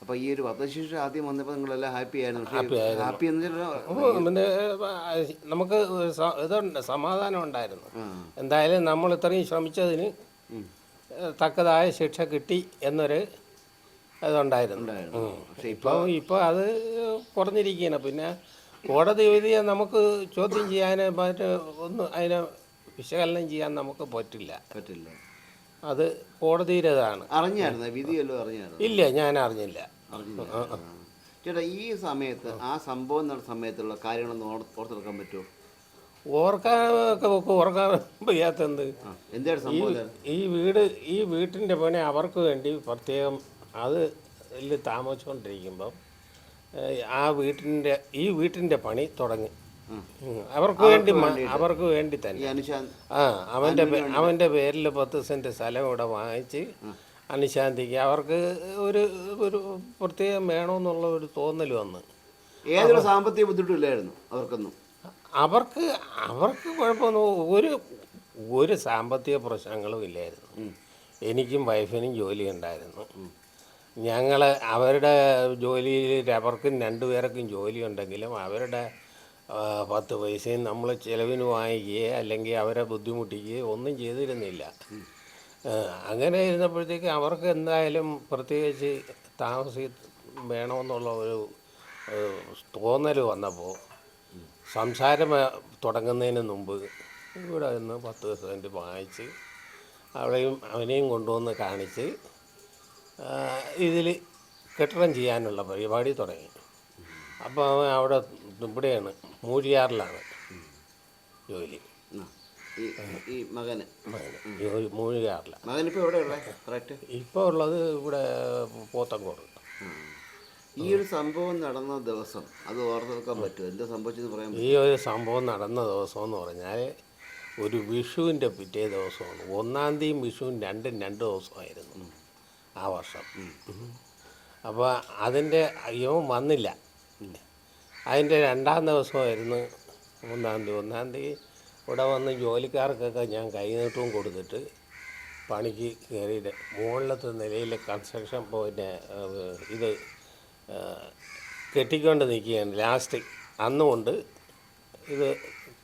അപ്പൊ ഈ ഒരു വധശിക്ഷ ആദ്യം വന്നപ്പോൾ നിങ്ങളെല്ലാം ഹാപ്പി ആയിരുന്നു. പക്ഷേ ആയിരുന്നു. ഹാപ്പി എന്ന് വെച്ചാൽ അപ്പോൾ പിന്നെ നമുക്ക് സ- ഇതുണ്ട് സമാധാനം ഉണ്ടായിരുന്നു. എന്തായാലും നമ്മൾ ഇത്രയും ശ്രമിച്ചതിന് തക്കതായ ശിക്ഷ കിട്ടി എന്നൊരു ഇതുണ്ടായിരുന്നു. ഉം. പക്ഷേ ഇപ്പോൾ ഇപ്പോൾ അത് കുറഞ്ഞിരിക്കുകയാണ്. പിന്നെ കോടതി വിധിയെ നമുക്ക് ചോദ്യം ചെയ്യാൻ മറ്റ് ഒന്നും അതിനെ വിശകലനം ചെയ്യാൻ നമുക്ക് പറ്റില്ല. പറ്റില്ല. അത് കോടതിയിലേതാണ് അറിഞ്ഞായിരുന്നു? വിധിയല്ലോ അറിഞ്ഞായിരുന്നു? ഇല്ല ഞാൻ അറിഞ്ഞില്ല. അറിഞ്ഞില്ല ചേട്ടാ ഈ സമയത്ത് ആ സംഭവം നടന്ന സമയത്തുള്ള കാര്യങ്ങളൊന്നും ഓർ- ഓർത്തെടുക്കാൻ പറ്റുമോ? ഓർക്കാനൊക്കെ ഒക്കെ ഓർക്കാൻ വയ്യാത്ത എന്ത് സംഭവം ഈ വീട് ഈ വീട്ടിന്റെ പണി അവർക്ക് വേണ്ടി പ്രത്യേകം അത് ഇതിൽ താമസിച്ചുകൊണ്ടിരിക്കുമ്പം ആ വീട്ടിന്റെ ഈ വീട്ടിന്റെ പണി തുടങ്ങി. അവർക്ക് വേണ്ടി അവർക്ക് വേണ്ടി തന്നെ. ആ അവന്റെ അവന്റെ പേരിൽ പത്ത് സെന്റ് സ്ഥലം ഇവിടെ വാങ്ങിച്ച് അനുശാന്തിക്ക്. അവർക്ക് ഒരു ഒരു പ്രത്യേകം വേണമെന്നുള്ള ഒരു തോന്നൽ വന്ന്. ഏതൊരു സാമ്പത്തിക ബുദ്ധിമുട്ടില്ലായിരുന്നു അവർക്കൊന്നും. അവർക്ക് അവർക്ക് കുഴപ്പമൊന്നും ഒരു ഒരു സാമ്പത്തിക പ്രശ്നങ്ങളും ഇല്ലായിരുന്നു. എനിക്കും വൈഫിനും ജോലി ഉണ്ടായിരുന്നു. ഞങ്ങൾ അവരുടെ ജോലിയിൽ അവർക്കും രണ്ടുപേർക്കും ജോലി ഉണ്ടെങ്കിലും അവരുടെ പത്ത് പൈസയും നമ്മൾ ചിലവിന് വാങ്ങിക്കുകയോ അല്ലെങ്കിൽ അവരെ ബുദ്ധിമുട്ടിക്കുകയോ ഒന്നും ചെയ്തിരുന്നില്ല. അങ്ങനെ ഇരുന്നപ്പോഴത്തേക്ക് അവർക്ക് എന്തായാലും പ്രത്യേകിച്ച് താമസി വേണമെന്നുള്ള ഒരു തോന്നൽ വന്നപ്പോൾ സംസാരം തുടങ്ങുന്നതിന് മുമ്പ് ഇവിടെ നിന്ന് പത്ത് സെന്റ് വാങ്ങിച്ച് അവളെയും അവനെയും കൊണ്ടുവന്ന് കാണിച്ച് ഇതിൽ കെട്ടിടം ചെയ്യാനുള്ള പരിപാടി തുടങ്ങി. അപ്പോൾ അവൻ അവിടെ ഇവിടെയാണ് മൂഴിയാറിലാണ് ജോലി. ഈ മകന്. ജോലി മകനിപ്പോൾ എവിടെയുള്ള കറക്റ്റ് ഇപ്പോൾ ഉള്ളത് ഇവിടെ പോത്തങ്കോട്. ഈ ഒരു സംഭവം നടന്ന ദിവസം അത് ഓർത്ത് ഓർത്തെടുക്കാൻ പറ്റുമോ? എന്താ സംഭവിച്ചെന്ന് പറയാൻ? ഈ ഒരു സംഭവം നടന്ന ദിവസം എന്ന് പറഞ്ഞാൽ ഒരു വിഷുവിന്റെ പിറ്റേ ദിവസമാണ്. ഒന്നാം തീയതി വിഷുവും രണ്ടും രണ്ട് ദിവസമായിരുന്നു ആ വർഷം. അപ്പോൾ അതിന്റെ അയ്യോ വന്നില്ല. അതിന്റെ രണ്ടാം ദിവസമായിരുന്നു ഒന്നാം തീയതി. ഒന്നാം തീയതി ഇവിടെ വന്ന് ജോലിക്കാർക്കൊക്കെ ഞാൻ കൈനീട്ടവും കൊടുത്തിട്ട് പണിക്ക് കയറിയിട്ട് മുകളിലത്തെ നിലയിൽ കൺസ്ട്രക്ഷൻ പിന്നെ ഇത് കെട്ടിക്കൊണ്ട് നിൽക്കുകയാണ് ലാസ്റ്റ് അന്നുകൊണ്ട് ഇത്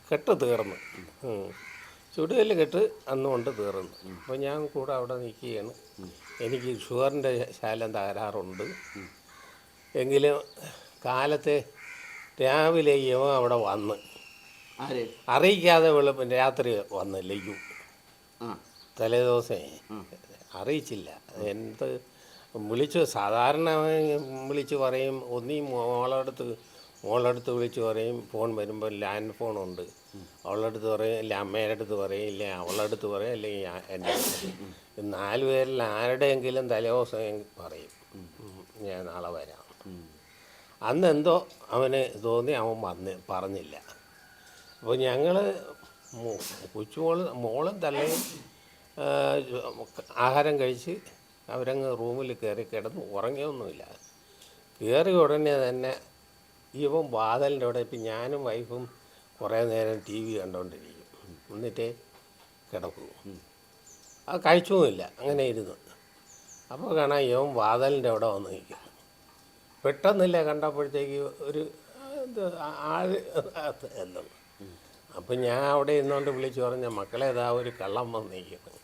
കെട്ട് തീർന്നു. ചുടുകൽ കെട്ട് അന്നുകൊണ്ട് തീർന്നു. അപ്പോൾ ഞാൻ കൂടെ അവിടെ നിൽക്കുകയാണ്. എനിക്ക് ഷുഗറിന്റെ ശാലം തകരാറുണ്ട്. എങ്കിലും കാലത്തെ രാവിലെ ഇവൻ അവിടെ വന്ന്. ആര്? അറിയിക്കാതെ വെളുപ്പം രാത്രി വന്ന് ലയ്യു തലേദിവസേ. അറിയിച്ചില്ല. എന്ത് വിളിച്ചു സാധാരണ വിളിച്ച് പറയും. ഒന്നീ മോളടുത്ത് മോളടുത്ത് വിളിച്ച് പറയും. ഫോൺ വരുമ്പോൾ ലാൻഡ് ഫോണുണ്ട് അവളുടെ അടുത്ത് പറയും ഇല്ല അമ്മയുടെ അടുത്ത് പറയും ഇല്ല അവളുടെ അടുത്ത് പറയും അല്ലെങ്കിൽ എന്റെ നാലുപേരിൽ നാല് പേരിൽ ആരുടെയെങ്കിലും തലേദിവസം പറയും. ഞാൻ നാളെ വരാം. അന്ന് എന്തോ അവന് തോന്നി അവൻ വന്ന് പറഞ്ഞില്ല. അപ്പോൾ ഞങ്ങൾ കൊച്ചുമോൾ മോളും തള്ളയും ആഹാരം കഴിച്ച് അവരങ്ങ് റൂമിൽ കയറി കിടന്ന് ഉറങ്ങിയൊന്നുമില്ല. കയറി ഉടനെ തന്നെ ഇവൻ വാതലിന്റെ അവിടെ ഇപ്പം ഞാനും വൈഫും കുറേ നേരം ടി വി കണ്ടുകൊണ്ടിരിക്കും എന്നിട്ട് കിടക്കും. അത് കഴിച്ചൊന്നുമില്ല. അങ്ങനെ ഇരുന്ന്. അപ്പോൾ കാണാം ഇവൻ വാതലിന്റെ അവിടെ വന്ന് നിൽക്കും പെട്ടെന്നില്ല കണ്ടപ്പോഴത്തേക്ക് ഒരു ഇത് ആൾ എന്നു. അപ്പം ഞാൻ അവിടെ ഇരുന്നുകൊണ്ട് വിളിച്ചു പറഞ്ഞ മക്കളെ ഇതാ ഒരു കള്ളം വന്നിരിക്കുന്നു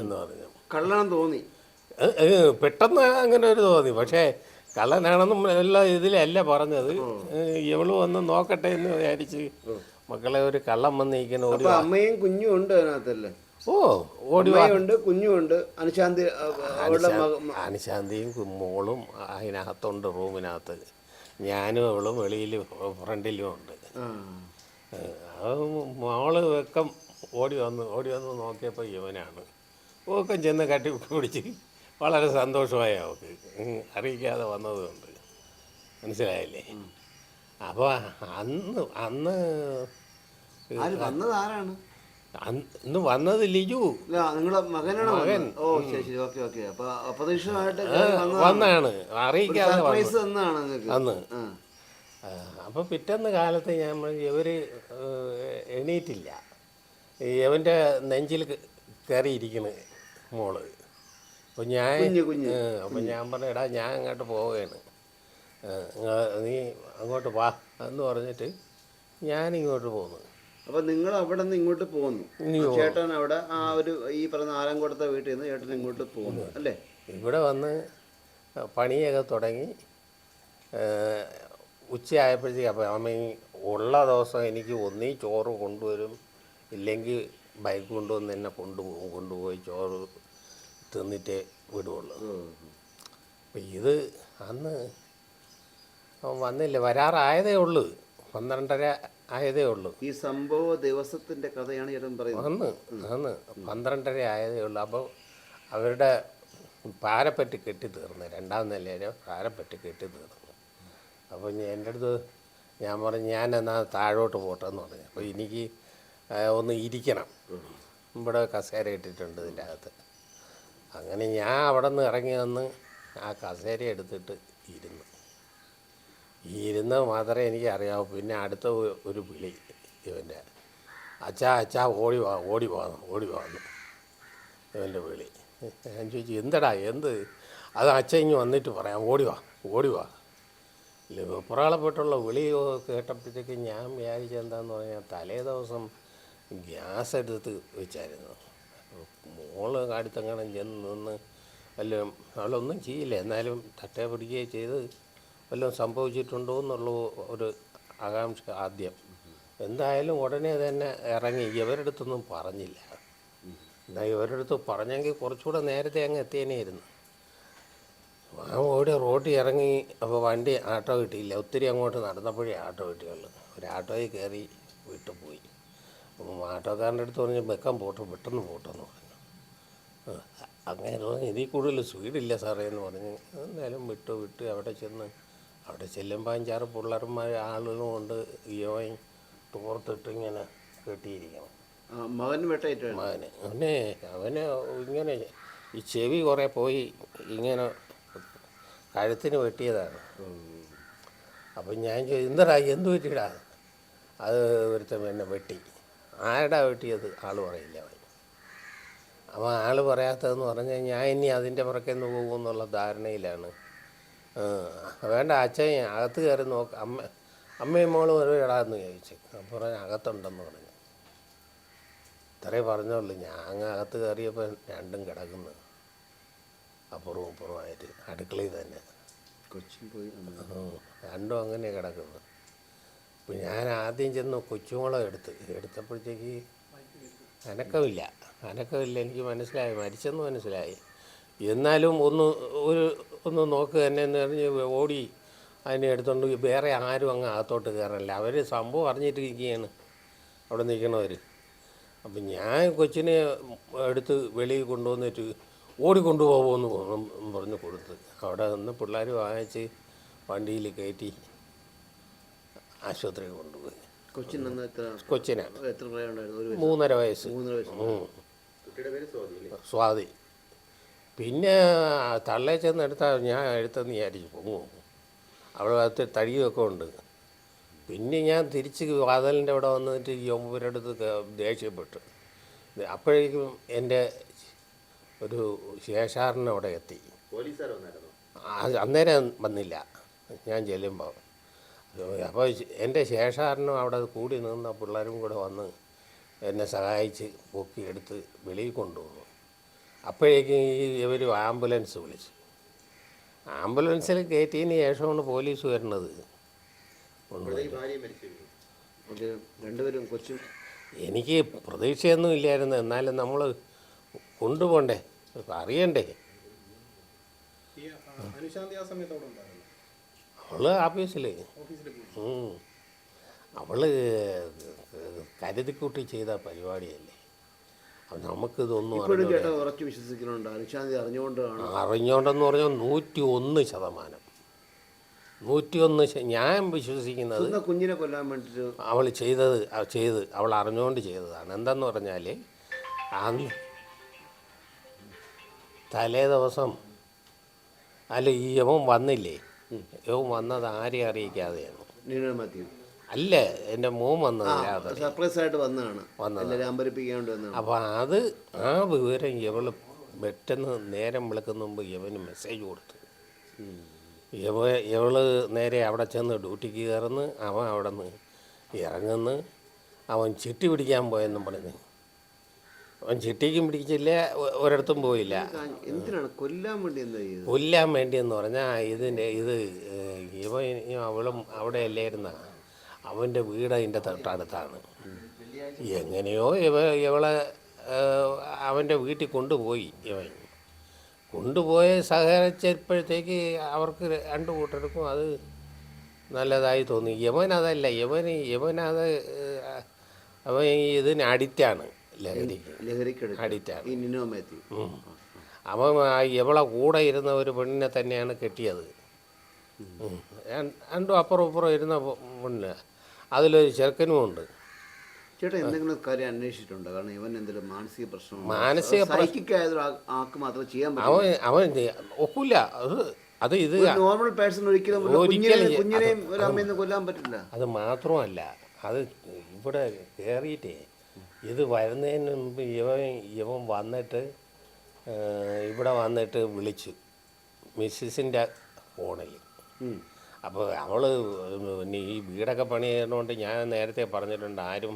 എന്ന് പറഞ്ഞു. കള്ളണം തോന്നി. പെട്ടെന്ന് അങ്ങനെ ഒരു തോന്നി. പക്ഷേ കള്ളനാണെന്നും എല്ലാം ഇതിലല്ല പറഞ്ഞത്. ഇവൾ വന്ന് നോക്കട്ടെ എന്ന് വിചാരിച്ച് മക്കളെ ഒരു കള്ളം വന്നിരിക്കുന്ന ഒരു അമ്മയും കുഞ്ഞും ഉണ്ട് അതിനകത്തല്ലേ? ഓ ഓടി ഉണ്ട് കുഞ്ഞുമുണ്ട് അനുശാന്തി അവളുടെ അനുശാന്തിയും മോളും അതിനകത്തുണ്ട് റൂമിനകത്ത്. ഞാനും അവളും വെളിയിൽ ഫ്രണ്ടിലും ഉണ്ട്. അത് മോൾ വെക്കം ഓടി വന്ന് ഓടി വന്ന് നോക്കിയപ്പോൾ ഇവനാണ്. ഓക്കം ചെന്ന് കട്ടി പിടിച്ച് വളരെ സന്തോഷമായി അവൾക്ക്. അറിയിക്കാതെ വന്നതുകൊണ്ട്. മനസ്സിലായില്ലേ? അപ്പോൾ അന്ന് അന്ന് വന്നത് ആരാണ്? ഇന്ന് വന്നത് ലിജു. നിങ്ങളെ മകനാണ് വന്നത്? ഓ ശരി ഓക്കെ ഓക്കെ. അപ്പൊ അപ്രതീക്ഷിതമായിട്ട് വന്നാണ് അറിയിക്കാതെ അന്ന്. അപ്പൊ പിറ്റേന്ന് കാലത്ത് ഞാൻ ഇവർ എണീറ്റില്ല. ഇവന്റെ നെഞ്ചിൽ കയറിയിരിക്കണ് മോൾ. അപ്പൊ ഞാൻ അപ്പം ഞാൻ പറഞ്ഞു എടാ ഞാൻ അങ്ങോട്ട് പോവുകയാണ്. നീ അങ്ങോട്ട് വാ എന്ന് പറഞ്ഞിട്ട് ഞാൻ ഇങ്ങോട്ട് പോന്നു. അപ്പൊ നിങ്ങൾ അവിടെ നിന്ന് ഇങ്ങോട്ട് പോകുന്നു ചേട്ടൻ അവിടെ ആ ഒരു ഈ പറഞ്ഞ ആലങ്കോടത്തെ വീട്ടിൽ നിന്ന് ചേട്ടൻ ഇങ്ങോട്ട് പോകുന്നു അല്ലേ? ഇവിടെ വന്ന് പണിയൊക്കെ തുടങ്ങി ഉച്ചയായപ്പോഴത്തേക്ക് അപ്പം അമ്മ ഉള്ള ദിവസം എനിക്ക് ഒന്നീ ചോറ് കൊണ്ടുവരും ഇല്ലെങ്കിൽ ബൈക്ക് കൊണ്ടുവന്ന് എന്നെ കൊണ്ടുപോകും കൊണ്ടുപോയി ചോറ് തിന്നിട്ടേ വിടുള്ളൂ. അപ്പം ഇത് അന്ന് അവൻ വന്നില്ല വരാറായതേ ഉള്ളൂ. പന്ത്രണ്ടര ആയതേ ഉള്ളൂ. ഈ സംഭവ ദിവസത്തിന്റെ കഥയാണ് ചേട്ടൻ പറയുന്നത്. അന്ന് അന്ന് പന്ത്രണ്ടര ആയതേ ഉള്ളൂ. അപ്പോൾ അവരുടെ പാരപ്പറ്റി കെട്ടി തീർന്നു. രണ്ടാം നിലയിലെ പാരപ്പറ്റി കെട്ടി തീർന്നു. അപ്പോൾ എന്റെ അടുത്ത് ഞാൻ പറഞ്ഞു ഞാൻ എന്നാൽ താഴോട്ട് പോട്ടെ എന്ന് പറഞ്ഞു. അപ്പോൾ എനിക്ക് ഒന്ന് ഇരിക്കണം. ഇവിടെ കസേര ഇട്ടിട്ടുണ്ട് ഇതിന്റെ അകത്ത്. അങ്ങനെ ഞാൻ അവിടെ നിന്ന് ഇറങ്ങി വന്ന് ആ കസേര എടുത്തിട്ട് ഇരുന്നു. ഇരുന്ന് മാത്രമേ എനിക്ക് അറിയാവൂ പിന്നെ അടുത്ത ഒരു വിളി ഇവന്റെ. അച്ഛാ അച്ഛാ ഓടി വാ ഓടി വാ ഓടി പോകുന്നു ഇവന്റെ വിളി. ഞാൻ ചോദിച്ചു എന്തടാ എന്ത്? അത് അച്ഛൻ ഇങ്ങ് വന്നിട്ട് പറയാം ഓടി വാ ഓടി വാ. വെപ്രാളപ്പെട്ടുള്ള വിളി കേട്ടപ്പോഴത്തേക്ക് ഞാൻ വിചാരിച്ചത് എന്താന്ന് പറഞ്ഞാൽ തലേ ദിവസം ഗ്യാസ് എടുത്ത് വെച്ചായിരുന്നു. മോൾ അടുത്തെങ്ങനെ ചെന്ന് നിന്ന് വല്ലതും അവളൊന്നും ചെയ്യില്ല. എന്നാലും തട്ടേ പിടിക്കുകയോ ചെയ്ത് വല്ലതും സംഭവിച്ചിട്ടുണ്ടോ എന്നുള്ള ഒരു ആകാംക്ഷ ആദ്യം. എന്തായാലും ഉടനെ തന്നെ ഇറങ്ങി. ഇവരെടുത്തൊന്നും പറഞ്ഞില്ല. എന്നാൽ ഇവരെടുത്ത് പറഞ്ഞെങ്കിൽ കുറച്ചുകൂടെ നേരത്തെ അങ്ങ് എത്തിയേനെയായിരുന്നു ആ ഓടി റോട്ടിൽ ഇറങ്ങി. അപ്പോൾ വണ്ടി ആട്ടോ കിട്ടിയില്ല. ഒത്തിരി അങ്ങോട്ട് നടന്നപ്പോഴേ ആട്ടോ കിട്ടിയുള്ളൂ. ഒരു ആട്ടോയിൽ കയറി വീട്ടിൽ പോയി. അപ്പം ആട്ടോക്കാരന്റെ അടുത്ത് പറഞ്ഞ് വെക്കാൻ പോട്ടെ പെട്ടെന്ന് പോട്ടെന്ന് പറഞ്ഞു. അങ്ങനെ പറഞ്ഞു ഇതിൽ കൂടുതൽ സ്പീഡില്ല സാറേ എന്ന് പറഞ്ഞ്. എന്തായാലും വിട്ടു വിട്ട് അവിടെ ചെന്ന് അവിടെ ചെല്ലുമ്പോൾ അഞ്ചാറ് പിള്ളേർമാർ ആളുകളും കൊണ്ട് യോയി തോർത്തിട്ട് ഇങ്ങനെ കെട്ടിയിരിക്കണം. മകൻ വെട്ടേറ്റാണ് മകന്. അവനെ അവന് ഇങ്ങനെ ഈ ചെവി കുറേ പോയി ഇങ്ങനെ കഴുത്തിന് വെട്ടിയതാണ്. അപ്പം ഞാൻ ചോദിച്ചു എന്തടാ എന്ത് പറ്റിയിടാ? അത് ഒരുത്തൻ എന്നെ വെട്ടി. ആരടാ വെട്ടിയത്? ആൾ പറയില്ല അവൻ. അപ്പം ആൾ പറയാത്തതെന്ന് പറഞ്ഞാൽ ഞാൻ ഇനി അതിന്റെ പുറക്കെന്ന് പോകുമെന്നുള്ള ധാരണയിലാണ് വേണ്ട അച്ഛൻ അകത്ത് കയറി നോക്ക. അമ്മ അമ്മയും മോളും ഒരു ഇടാന്ന് ചോദിച്ചു. അപ്പം പറഞ്ഞു അകത്തുണ്ടെന്ന് പറഞ്ഞു. ഇത്രേ പറഞ്ഞുള്ളൂ ഞാൻ അങ്ങ് അകത്ത് കയറിയപ്പോൾ രണ്ടും കിടക്കുന്നു. അപ്പുറവും അപ്പുറമായിട്ട് അടുക്കളയിൽ തന്നെ. കൊച്ചിൻ പോയി. രണ്ടും അങ്ങനെ കിടക്കുന്നു. അപ്പം ഞാൻ ആദ്യം ചെന്ന് കൊച്ചുമോളം എടുത്ത്. എടുത്തപ്പോഴത്തേക്ക് അനക്കമില്ല. അനക്കമില്ല. എനിക്ക് മനസ്സിലായി. മരിച്ചെന്ന് മനസ്സിലായി. എന്നാലും ഒന്ന് ഒരു ഒന്ന് നോക്കുക തന്നെ എന്ന് പറഞ്ഞ് ഓടി അതിനെ എടുത്തുകൊണ്ട് വേറെ ആരും അങ്ങ് അകത്തോട്ട് കയറില്ല അവർ സംഭവം അറിഞ്ഞിട്ടിരിക്കുകയാണ് അവിടെ നിൽക്കണവർ അപ്പം ഞാൻ കൊച്ചിനെ എടുത്ത് വെളിയിൽ കൊണ്ടുവന്നിട്ട് ഓടിക്കൊണ്ടുപോകുമെന്ന് പറഞ്ഞ് കൊടുത്ത്. അവിടെ നിന്ന് പിള്ളേർ വാങ്ങിച്ച് വണ്ടിയിൽ കയറ്റി ആശുപത്രി കൊണ്ടുപോയി. കൊച്ചിൻ അന്ന് എത്ര കൊച്ചിനെ. എത്ര പ്രായം ഉണ്ടായിരുന്നു ഒരു വയസ്സ്. മൂന്നര വയസ്സ്. മൂന്നര വയസ്സ്. ഉം. സ്വാതി. പിന്നെ തള്ളേ ചെന്ന് എടുത്താൽ ഞാൻ എടുത്തെന്ന് വിചാരിച്ചു പോകും അവിടെ അകത്ത് തടിയൊക്കെ ഉണ്ട്. പിന്നെ ഞാൻ തിരിച്ച് വാതലിന്റെ അവിടെ വന്നിട്ട് ക- ദേഷ്യപ്പെട്ടു. അപ്പോഴേക്കും എന്റെ ഒരു ശേഷാറിന് അവിടെ എത്തി. അന്നേരം വന്നില്ല. ഞാൻ ചെല്ലുമ്പോൾ അപ്പോൾ എന്റെ ശേഷാറിനും അവിടെ കൂടി നിന്ന പിള്ളേരും കൂടെ വന്ന് എന്നെ സഹായിച്ച് പൊക്കിയെടുത്ത് വെളിയിൽ കൊണ്ടുപോകും അപ്പോഴേക്കും ഈ ഇവർ ആംബുലൻസ് വിളിച്ചു. ആംബുലൻസിൽ കയറ്റിയതിന് ശേഷമാണ് പോലീസ് വരുന്നത്. എനിക്ക് പ്രതീക്ഷയൊന്നും ഇല്ലായിരുന്നു. എന്നാലും നമ്മൾ കൊണ്ടുപോകണ്ടേ അറിയണ്ടേ? അവൾ ഓഫീസിൽ അവൾ കരുതിക്കൂട്ടി ചെയ്ത പരിപാടിയല്ലേ? നമുക്കിതൊന്നും ഇതൊന്നും അറിഞ്ഞൂടാ. കേട്ടോ ഉറച്ചു വിശ്വസിക്കുന്നുണ്ട്. അനുശാന്തി അറിഞ്ഞുകൊണ്ടാണ് അറിഞ്ഞോണ്ടെന്ന് പറഞ്ഞാൽ നൂറ്റി ഒന്ന് ശതമാനം. നൂറ്റി ഒന്ന് ശ- ഞാൻ വിശ്വസിക്കുന്നത് സ്വന്തം കുഞ്ഞിനെ കൊല്ലാൻ വേണ്ടിയിട്ട് അവൾ ചെയ്തത് അവ ചെയ്ത് അവൾ അറിഞ്ഞുകൊണ്ട് ചെയ്തതാണ്. എന്താന്ന് പറഞ്ഞാൽ അന്ന് തലേ ദിവസം അല്ല ഈ യവൻ വന്നില്ലേ? യവൻ വന്നത് ആരെയും അറിയിക്കാതെയാണ് നീന മാത്യു. അല്ല എന്റെ മോൻ വന്നത് സർപ്രൈസ് ആയിട്ട് വന്നതാണ്. വന്നത് വേണ്ടി വന്നതാണ്. അപ്പോൾ അത് ആ വിവരം ഇവൾ പെട്ടെന്ന് നേരം വിളക്കുന്ന മുമ്പ് ഇവന് മെസ്സേജ് കൊടുത്തു. ഇവ ഇവൾ നേരെ അവിടെ ചെന്ന് ഡ്യൂട്ടിക്ക് കയറുന്നു. അവൻ അവിടെ നിന്ന് ഇറങ്ങുന്നു. അവൻ ചിട്ടി പിടിക്കാൻ പോയെന്നും പറഞ്ഞ്. അവൻ ചിട്ടിക്കും പിടിച്ചില്ല ഒരിടത്തും പോയില്ല. എന്തിനാണ് കൊല്ലാൻ വേണ്ടി എന്താ കൊല്ലാൻ വേണ്ടിയെന്ന് പറഞ്ഞാൽ ഇതിന്റെ ഇത് ഇവ അവളും അവിടെ അല്ലായിരുന്ന അവന്റെ വീട് അതിന്റെ തൊട്ടടുത്താണ്. എങ്ങനെയോ ഇവ ഇവളെ അവന്റെ വീട്ടിൽ കൊണ്ടുപോയി ഇവൻ. കൊണ്ടുപോയ സഹകരിച്ചപ്പോഴത്തേക്ക് അവർക്ക് രണ്ട് കൂട്ടർക്കും അത് നല്ലതായി തോന്നി. യവൻ അതല്ല യമൻ യവനത് അത് അവൻ ഇതിന് അഡിക്റ്റാണ്. ലഹരിക്ക് അഡിക്റ്റാണ്. അവൻ ഇവളെ കൂടെ ഇരുന്ന ഒരു പെണ്ണിനെ തന്നെയാണ് കെട്ടിയത്. രണ്ട്- അപ്പുറം അപ്പുറം ഇരുന്ന പെണ്ണ് അതിലൊരു ചെറുക്കനും ഉണ്ട്. ചേട്ടാ എന്തെങ്കിലും കാര്യം അന്വേഷിച്ചിട്ടുണ്ടോ? കാരണം ഇവൻ എന്തെങ്കിലും മാനസിക പ്രശ്നം മാനസിക പ്രശ്നം- സൈക്കിക് ആയ ഒരു ആ- ആൾക്ക് മാത്രമേ ചെയ്യാൻ അവൻ അവൻ ഒക്കില്ല അത് അത് ഇത് നോർമൽ പേഴ്സൺ ഒരിക്കലും കുഞ്ഞിനെയും ഒരു അമ്മയെന്ന് കൊല്ലാൻ പറ്റില്ല. അത് മാത്രമല്ല. അത് ഇവിടെ കയറിയിട്ടേ ഇത് വരുന്നതിന് മുമ്പ് ഇവൻ ഇവൻ വന്നിട്ട് ഇവിടെ വന്നിട്ട് വിളിച്ചു. മിസ്സിസിന്റെ ഫോണിൽ. അപ്പോൾ അവൾ പിന്നെ ഈ വീടൊക്കെ പണി ചെയ്യുന്നതുകൊണ്ട് ഞാൻ നേരത്തെ പറഞ്ഞിട്ടുണ്ട് ആരും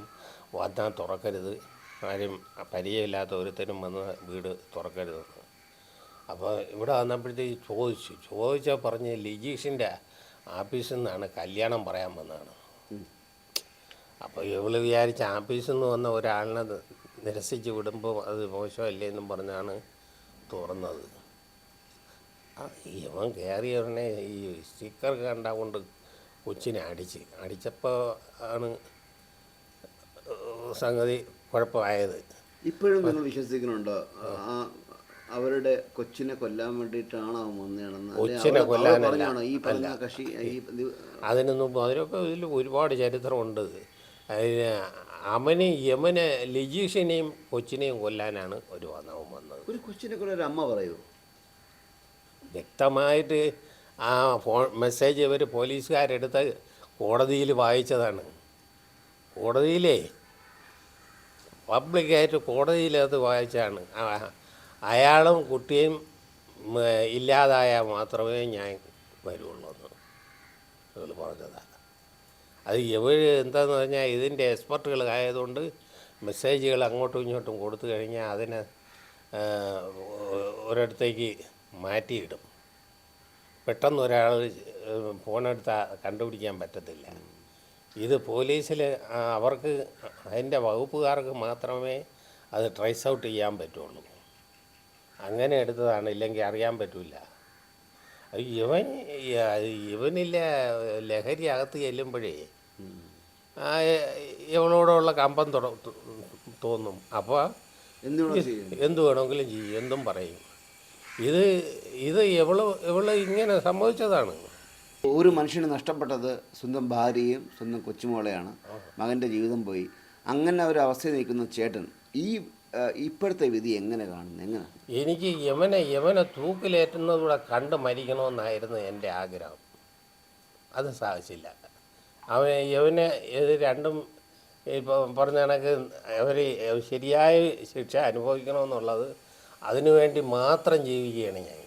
വന്നാൽ തുറക്കരുത്. ആരും പരിചയമില്ലാത്ത ഒരുത്തരും വന്ന് വീട് തുറക്കരുത്. അപ്പോൾ ഇവിടെ വന്നപ്പോഴത്തേക്ക് ചോദിച്ചു. ചോദിച്ചാൽ പറഞ്ഞ് ലിജീഷിന്റെ ആഫീസിൽ നിന്നാണ് കല്യാണം പറയാൻ വന്നതാണ്. അപ്പോൾ ഇവൾ വിചാരിച്ച ആഫീസിൽ നിന്ന് വന്ന ഒരാളിനെ നിരസിച്ച് വിടുമ്പോൾ അത് മോശമല്ലേ എന്നും പറഞ്ഞാണ് തുറന്നത്. ഇവൻ കയറിയ ഉടനെ ഈ സ്റ്റിക്കർ കണ്ട കൊണ്ട് കൊച്ചിനെ അടിച്ച്. അടിച്ചപ്പോൾ ആണ് സംഗതി കുഴപ്പമായത്. ഇപ്പോഴും നിങ്ങൾ വിശ്വസിക്കുന്നുണ്ടോ? ആ അവരുടെ കൊച്ചിനെ കൊല്ലാൻ വേണ്ടിയിട്ടാണ് അവൻ വന്നതാണെന്ന് കൊച്ചിനെ കൊല്ലാനല്ല. ഈ പറഞ്ഞ കക്ഷി ഈ മുമ്പ് അതിനൊന്നും അതിനൊക്കെ ഇതിൽ ഒരുപാട് ചരിത്രമുണ്ട്. അതിന് അമനെ യമനെ ലജീഷിനെയും കൊച്ചിനെയും കൊല്ലാനാണ് ഒരു വന്നവൻ വന്നത്. ഒരു കൊച്ചിനെ കൊല്ലാൻ ഒരു അമ്മ പറയൂ. വ്യക്തമായിട്ട് ആ ഫോൺ മെസ്സേജ് ഇവർ പോലീസുകാരെടുത്ത് കോടതിയിൽ വായിച്ചതാണ്. കോടതിയിലേ പബ്ലിക്കായിട്ട് കോടതിയിൽ അത് വായിച്ചാണ് അയാളും കുട്ടിയും ഇല്ലാതായാൽ മാത്രമേ ഞാൻ വരുള്ളൂ എന്ന് പറഞ്ഞതാണ് അത് എവിടെ എന്താന്ന് പറഞ്ഞാൽ ഇതിന്റെ എക്സ്പെർട്ടുകൾ ആയതുകൊണ്ട് മെസ്സേജുകൾ അങ്ങോട്ടും ഇങ്ങോട്ടും കൊടുത്തു കഴിഞ്ഞാൽ അതിനെ ഒരിടത്തേക്ക് മാറ്റിയിടും. പെട്ടെന്ന് ഒരാൾ ഫോണെടുത്ത് കണ്ടുപിടിക്കാൻ പറ്റത്തില്ല. ഇത് പോലീസിൽ അവർക്ക് അതിന്റെ വകുപ്പുകാർക്ക് മാത്രമേ അത് ട്രേസ് ഔട്ട് ചെയ്യാൻ പറ്റുള്ളൂ. അങ്ങനെ എടുത്തതാണ് ഇല്ലെങ്കിൽ അറിയാൻ പറ്റില്ല ഇവൻ ഇവനില്ല ലഹരി അകത്ത് ചെല്ലുമ്പോഴേ ആ, ഇവളോടുള്ള കമ്പം തുട തോന്നും. അപ്പോൾ എന്ത് വേണമെങ്കിലും ചെയ്യും എന്തും പറയും. ഇത് ഇത് എവളോ എവളോ ഇങ്ങനെ സംഭവിച്ചതാണ് ഒരു മനുഷ്യന് നഷ്ടപ്പെട്ടത് സ്വന്തം ഭാര്യയും സ്വന്തം കൊച്ചുമോളെയാണ്. മകന്റെ ജീവിതം പോയി. അങ്ങനെ ഒരു അവസ്ഥയിൽ നിൽക്കുന്ന ചേട്ടൻ ഈ ഇപ്പോഴത്തെ വിധി എങ്ങനെ കാണുന്നു? എങ്ങനെ? എനിക്ക് യമനെ യമനെ തൂക്കിലേറ്റുന്നതൂടെ കണ്ട് മരിക്കണമെന്നായിരുന്നു എന്റെ ആഗ്രഹം. അത് സാധിച്ചില്ല. അവൻ യവനെ ഇത് രണ്ടും ഇപ്പം പറഞ്ഞ കണക്ക് അവർ ശരിയായ ശിക്ഷ അനുഭവിക്കണമെന്നുള്ളത് അതിനു വേണ്ടി മാത്രം ജീവിക്കുകയാണ് ഞാൻ.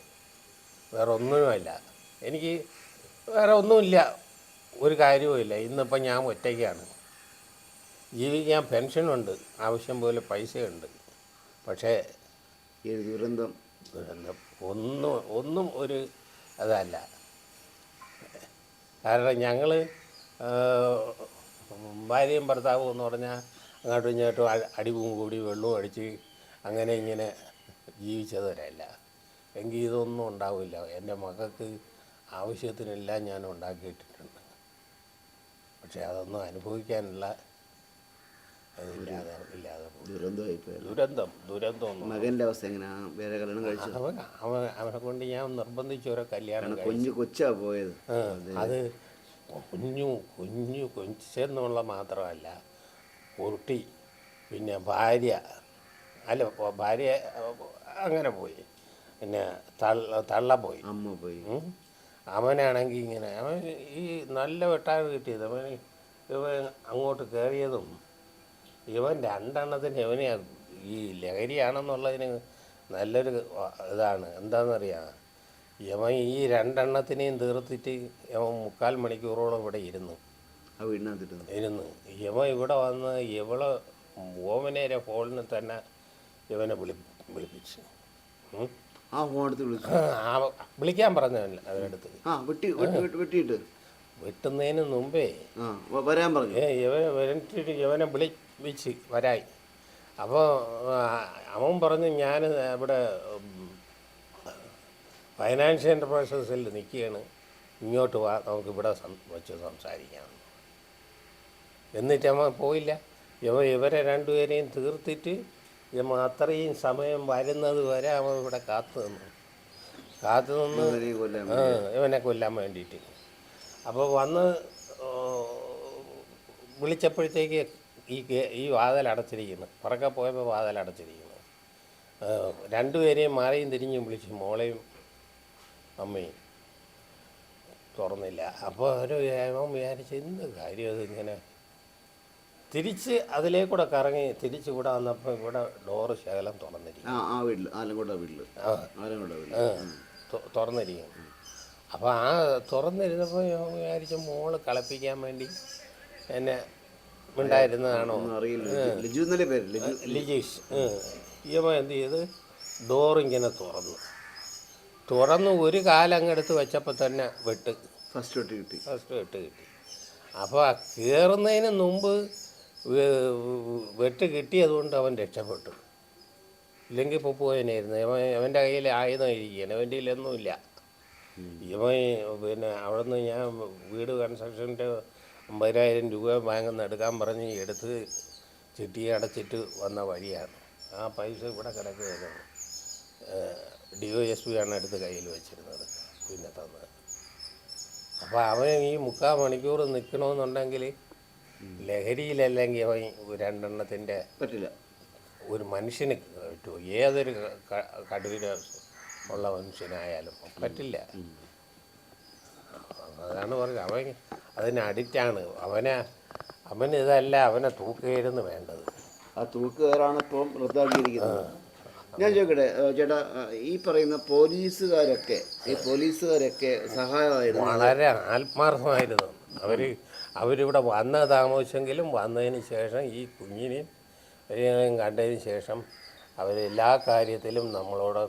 വേറെ ഒന്നുമില്ല. എനിക്ക് വേറെ ഒന്നുമില്ല. ഒരു കാര്യവുമില്ല. ഇന്നിപ്പം ഞാൻ ഒറ്റയ്ക്കാണ്. ജീവിക്കാൻ പെൻഷനുണ്ട്. ആവശ്യം പോലെ പൈസയുണ്ട്. പക്ഷേ ഈ ദുരന്തം. ദുരന്തം ഒന്നും ഒന്നും ഒരു അതല്ല. കാരണം ഞങ്ങൾ ഭാര്യയും ഭർത്താവും എന്ന് പറഞ്ഞാൽ അങ്ങോട്ടും ഇങ്ങോട്ടും അടിവും കൂടി വെള്ളവും അടിച്ച് അങ്ങനെ ഇങ്ങനെ ജീവിച്ചവരല്ല. എങ്കിൽ ഇതൊന്നും ഉണ്ടാവില്ല. എന്റെ മകൾക്ക് ആവശ്യത്തിനെല്ലാം ഞാൻ ഉണ്ടാക്കിയിട്ടിട്ടുണ്ട്. പക്ഷേ അതൊന്നും അനുഭവിക്കാനുള്ള അതില്ലാതെ ഇല്ലാതെ ദുരന്തം. ദുരന്തം മകന്റെ അവസ്ഥ എങ്ങനെയാണ് അവൻ അവൻ അവനെ കൊണ്ട് ഞാൻ നിർബന്ധിച്ച് ഓരോ കല്യാണം കുഞ്ഞു കൊച്ചാ പോയത്. അത് കുഞ്ഞു കുഞ്ഞു കൊച്ചെന്നുള്ള മാത്രമല്ല കുട്ടി പിന്നെ ഭാര്യ. അല്ല ഭാര്യ അങ്ങനെ പോയി. പിന്നെ തള്ള തള്ള പോയി. അമ്മ പോയി. അവനാണെങ്കിൽ ഇങ്ങനെ അവൻ ഈ നല്ല വെട്ടാണ് കിട്ടിയത് അവൻ ഇവൻ അങ്ങോട്ട് കയറിയതും ഇവൻ രണ്ടെണ്ണത്തിന് ഇവനെ ഈ ലഹരിയാണെന്നുള്ളതിന് നല്ലൊരു ഇതാണ്. എന്താണെന്നറിയാം? ഇവൻ ഈ രണ്ടെണ്ണത്തിനെയും തീർത്തിട്ട് ഇവൻ മുക്കാൽ മണിക്കൂറോളം ഇവിടെ ഇരുന്നു. ഇരുന്ന്. ഇവൻ ഇവിടെ വന്ന് ഇവൾ ഓമനേരെ ഫോണിൽ തന്നെ ഇവനെ വിളി വിളിപ്പിച്ചു. ആ ഫോൺ എടുത്ത് വിളിച്ചു. ആ വിളിക്കാൻ പറഞ്ഞവല്ല അവരടുത്ത്. ആ വെട്ടി വെട്ടി വെട്ടി- വെട്ടിയിട്ട്. വെട്ടുന്നതിന് മുമ്പേ ആ വ- വരാൻ പറഞ്ഞു. ഏ ഇവനെ വരട്ടിട്ട് ഇവനെ വിളിപ്പിച്ച് വരായി. അപ്പോൾ അവൻ പറഞ്ഞു ഞാൻ ഇവിടെ ഫൈനാൻഷ്യൽ എന്റർപ്രൈസസിൽ നിൽക്കുകയാണ്. ഇങ്ങോട്ട് വാ നമുക്ക് ഇവിടെ സം- വെച്ച് സംസാരിക്കാം. എന്നിട്ട് അവൻ പോയില്ല. ഇവ ഇവരെ രണ്ടുപേരെയും തീർത്തിട്ട് ഇവ അത്രയും സമയം വരുന്നത് വരെ അവൻ ഇവിടെ കാത്തു നിന്നു. കാത്തു നിന്ന് ഇവനെ കൊല്ലാൻ വേണ്ടിയിട്ട്. അപ്പോൾ വന്ന് വിളിച്ചപ്പോഴത്തേക്ക് ഈ ഈ വാതിൽ അടച്ചിരിക്കുന്നു. പുറക്കെ പോയപ്പോൾ വാതിൽ അടച്ചിരിക്കുന്നു. ആ, രണ്ടുപേരെയും മാറിയും തിരിഞ്ഞും വിളിച്ചു മോളെയും അമ്മയും. തുറന്നില്ല. അപ്പോൾ ഒരു വിചാരിച്ചു വിചാരിച്ച് എന്ത് കാര്യം അത് തിരിച്ച് അതിലേക്കൂടെ കറങ്ങി തിരിച്ച് ഇവിടെ വന്നപ്പോൾ ഇവിടെ ഡോറ് ശകലം തുറന്നിരിക്കും ആ ആ വീട്ടിൽ ആലങ്കോട്ട വീട്ടിൽ ആലങ്കോട്ട വീട്ടിൽ തുറന്നിരിക്കും അപ്പോൾ ആ തുറന്നിരുന്നപ്പോൾ ഞാൻ വിചാരിച്ച മോൾ കളിപ്പിക്കാൻ വേണ്ടി എന്നെ ഉണ്ടായിരുന്നതാണോ? അറിയില്ല. പേര്? ലിജു ലിജീഷ്. ഇവ എന്ത് ചെയ്ത്? ഡോറിങ്ങനെ തുറന്നു. തുറന്നു ഒരു കാലങ്ങെടുത്ത് വെച്ചപ്പോൾ തന്നെ വെട്ട്. ഫസ്റ്റ് വെട്ട് കിട്ടി. ഫസ്റ്റ് വെട്ട് കിട്ടി. അപ്പോൾ കയറുന്നതിന് മുമ്പ് വെട്ട് കിട്ടിയതുകൊണ്ട് അവൻ രക്ഷപ്പെട്ടു. ഇല്ലെങ്കിൽ ഇപ്പോൾ പോയനായിരുന്നു. അവൻ അവന്റെ കയ്യിൽ ആയുധം ഇരിക്കുകയാണ് അവന്റെ കയ്യിലൊന്നുമില്ല ഇവൻ പിന്നെ അവിടെ നിന്ന് ഞാൻ വീട് കൺസ്ട്രക്ഷന്റെ അമ്പതിനായിരം രൂപ ബാങ്കിൽ നിന്ന് എടുക്കാൻ പറഞ്ഞ് എടുത്ത് ചിട്ടി അടച്ചിട്ട് വന്ന വഴിയാണ്. ആ പൈസ ഇവിടെ കിടക്കുകയാണ്. ഡി ഒ എസ് പി ആണ് എടുത്ത് കയ്യിൽ വെച്ചിരുന്നത്. പിന്നെ തന്നത്. അപ്പോൾ അവൻ ഈ മുക്കാൽ മണിക്കൂർ നിൽക്കണമെന്നുണ്ടെങ്കിൽ ലഹരിയിലല്ലെങ്കിൽ അവൻ രണ്ടെണ്ണത്തിന്റെ പറ്റില്ല. ഒരു മനുഷ്യന് പറ്റുമോ ഏതൊരു കടുവിൽ ഉള്ള മനുഷ്യനായാലും പറ്റില്ല. അതാണ് പറഞ്ഞത്. അവൻ അതിന് അഡിക്റ്റാണ്. അവനെ അവന് ഇതല്ല അവനെ തൂക്കുകയായിരുന്നു വേണ്ടത്. ആ തൂക്കുകയറാണ് ഇപ്പോൾ റദ്ദാക്കിയിരിക്കുന്നത്. ഞാൻ ചോദിക്കട്ടെ ചേട്ടാ ഈ പറയുന്ന പോലീസുകാരൊക്കെ ഈ പോലീസുകാരൊക്കെ സഹായമായിരുന്നു. വളരെ ആത്മാർത്ഥമായിരുന്നു. അവർ അവരിവിടെ വന്ന താമസിച്ചെങ്കിലും വന്നതിന് ശേഷം ഈ കുഞ്ഞിനെയും കണ്ടതിന് ശേഷം അവരെല്ലാ കാര്യത്തിലും നമ്മളോട്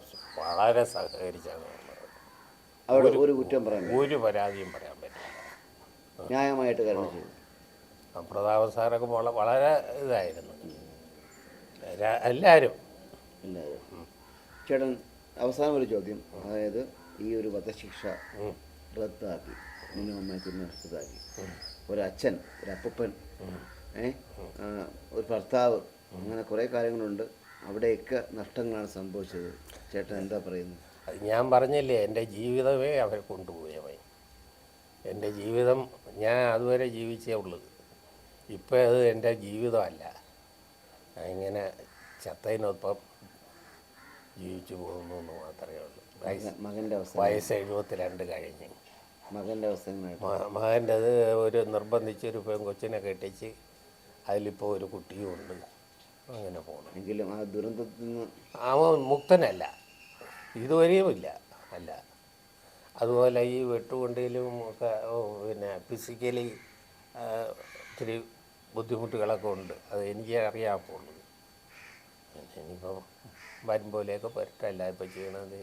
വളരെ സഹകരിച്ചാണ്. അവിടെ ഒരു കുറ്റം പറയാൻ ഒരു പരാതിയും പറയാൻ പറ്റില്ല. ന്യായമായിട്ട് കാരണം ചെയ്തു. പ്രതാപ സാറൊക്കെ വളരെ ഇതായിരുന്നു. എല്ലാവരും. എല്ലാവരും. ചേട്ടൻ അവസാനം ഒരു ചോദ്യം. അതായത് ഈ ഒരു വധശിക്ഷ. റദ്ദാക്കി. അമ്മ മയത്തിന് റദ്ദാക്കി. ഒരച്ഛൻ ഒരപ്പൻ ഏ? ഒരു ഭർത്താവ് അങ്ങനെ കുറേ കാര്യങ്ങളുണ്ട്. അവിടെയൊക്കെ നഷ്ടങ്ങളാണ് സംഭവിച്ചത്. ചേട്ടൻ എന്താ പറയുന്നത് ഞാൻ പറഞ്ഞില്ലേ എന്റെ ജീവിതമേ അവർ കൊണ്ടുപോയവൻ എന്റെ ജീവിതം ഞാൻ അതുവരെ ജീവിച്ചേ ഉള്ളത്. ഇപ്പോൾ അത് എന്റെ ജീവിതമല്ല. ഇങ്ങനെ ചത്തതിനൊപ്പം ജീവിച്ചു പോകുന്നു എന്ന് മാത്രമേ ഉള്ളൂ. വയസ്സ് മകന്റെ വയസ്സ് എഴുപത്തിരണ്ട് കഴിഞ്ഞ്. മകന്റെ അവസ്ഥ മകന്റെ അത് ഒരു നിർബന്ധിച്ച് ഒരു പെൺകൊച്ചിനെ കെട്ടിച്ച് അതിലിപ്പോൾ ഒരു കുട്ടിയും ഉണ്ട്. അങ്ങനെ പോകണം എങ്കിലും ആ ദുരന്തത്തിൽ നിന്ന് അവൻ മുക്തനല്ല. ഇതുവരെയും ഇല്ല. അല്ല. അതുപോലെ ഈ വെട്ടുകൊണ്ടിലും ഒക്കെ പിന്നെ ഫിസിക്കലി ഇത്തിരി ബുദ്ധിമുട്ടുകളൊക്കെ ഉണ്ട്. അത് എനിക്ക് അറിയാൻ പോകുന്നത് ഇനിയിപ്പോൾ ഇനിയിപ്പം വരുമ്പോലെയൊക്കെ പറ്റല്ല ഇപ്പം ചെയ്യണത്